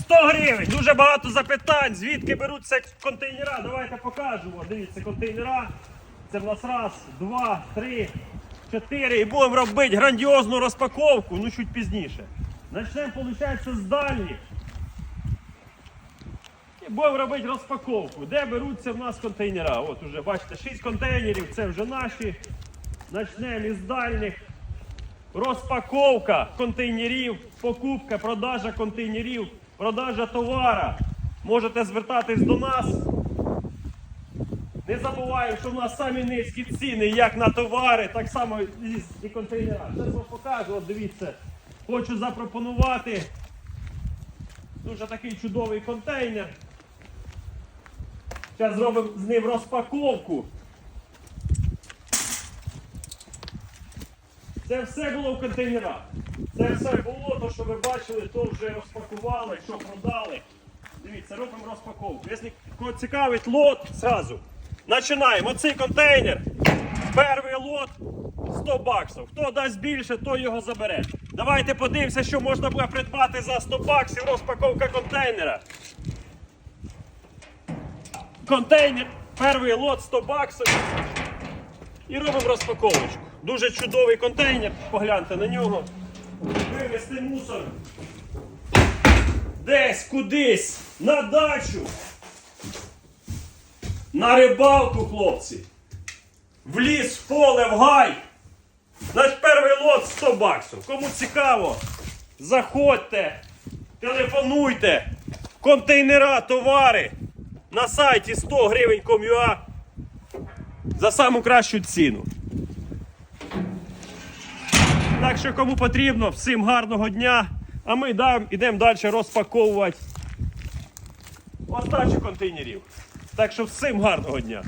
100 гривень. Дуже багато запитань. Звідки беруться контейнера? Давайте покажемо. Дивіться, контейнера. Це в нас раз, два, три, чотири. І будемо робити грандіозну розпаковку, ну чуть пізніше. Почнемо, виходить, з дальніх. І будемо робити розпаковку. Де беруться в нас контейнера? От уже бачите, 6 контейнерів, це вже наші. Почнемо із дальніх. Розпаковка контейнерів, покупка, продажа контейнерів, продажа товара. Можете звертатись до нас. Не забуваємо, що в нас самі низькі ціни, як на товари, так само і, контейнера. Зараз вам покажу, от дивіться. Хочу запропонувати дуже такий чудовий контейнер. Зараз зробимо з ним розпаковку. Це все було в контейнерах. Це все було, то, що ви бачили, то вже розпакували, що продали. Дивіться, робимо розпаковку. Якщо цікавить лот, зразу. Починаємо. Оцей контейнер. Перший лот 100 баксів. Хто дасть більше, той його забере. Давайте подивимося, що можна буде придбати за 100 баксів. Розпаковка контейнера. Контейнер, перший лот 100 баксів. І робимо розпаковочку. Дуже чудовий контейнер, погляньте на нього. Вивезти мусор. Десь кудись, на дачу. На рибалку, хлопці. В ліс, в поле, в гай. Наш перший лот 100 баксів. Кому цікаво, заходьте, телефонуйте. Контейнера, товари на сайті 100 гривень ком'юа за саму кращу ціну. Так що кому потрібно, всім гарного дня. А ми йдемо далі розпаковувати остачу контейнерів. Так що всім гарного дня.